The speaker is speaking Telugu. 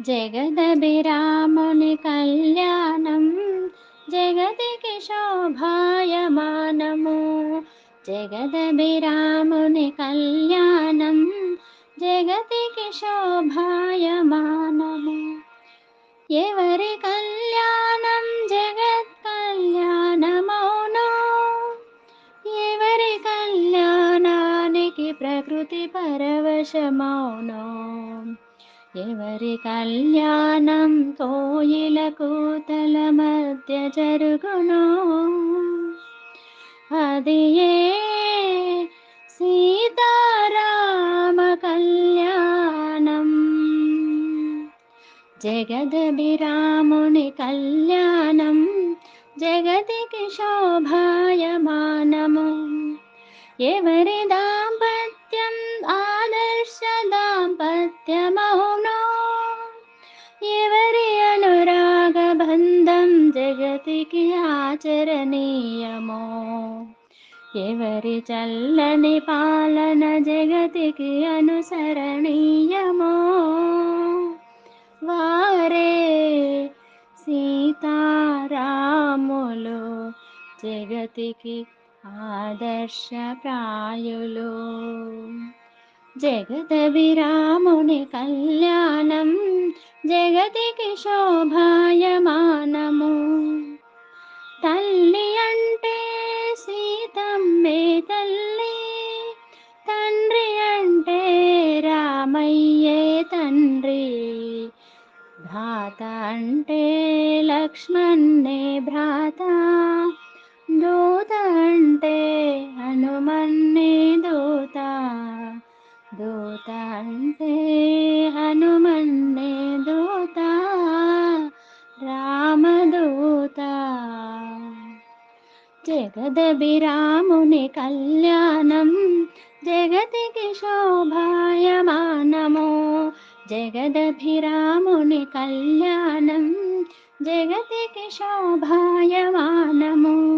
జగదభిరాముని కళ్యాణం జగతికి శోభాయమానము. జగదభిరాముని కళ్యాణం జగతికి శోభాయమానము. ఎవరి కళ్యాణం జగత్ కళ్యాణమౌనో? ఎవరి కళ్యాణానికి ప్రకృతి పరవశమౌనో? ఎవరి కళ్యాణం కోయిల కూతల మధ్య జరుగునో అది ఏ సీతారామ కళ్యాణం జగదభిరాముని కళ్యాణం జగతికి శోభాయమానము ఎవరి దాంపత్యమౌనో ఎవరి అనురాగ బంధం జగతికి ఆచరణీయమో ఎవరి చల్లని పాలన జగతికి అనుసరణీయమో వారే సీతారాములు జగతికి ఆదర్శ ప్రాయులు జగదభిరాముని కళ్యాణం జగతికి శోభాయమానము. తల్లి అంటే సీతమ్మే తల్లి తండ్రి అంటే రామయ్యే తండ్రి. భ్రాత అంటే లక్ష్మణ్ణే భ్రాత దూత అంటే హనుమన్నే దూత రామదూత. జగదభిరాముని కళ్యాణం జగతికి శోభాయమానము. జగదభిరాముని కళ్యాణం జగతికి శోభాయమానము.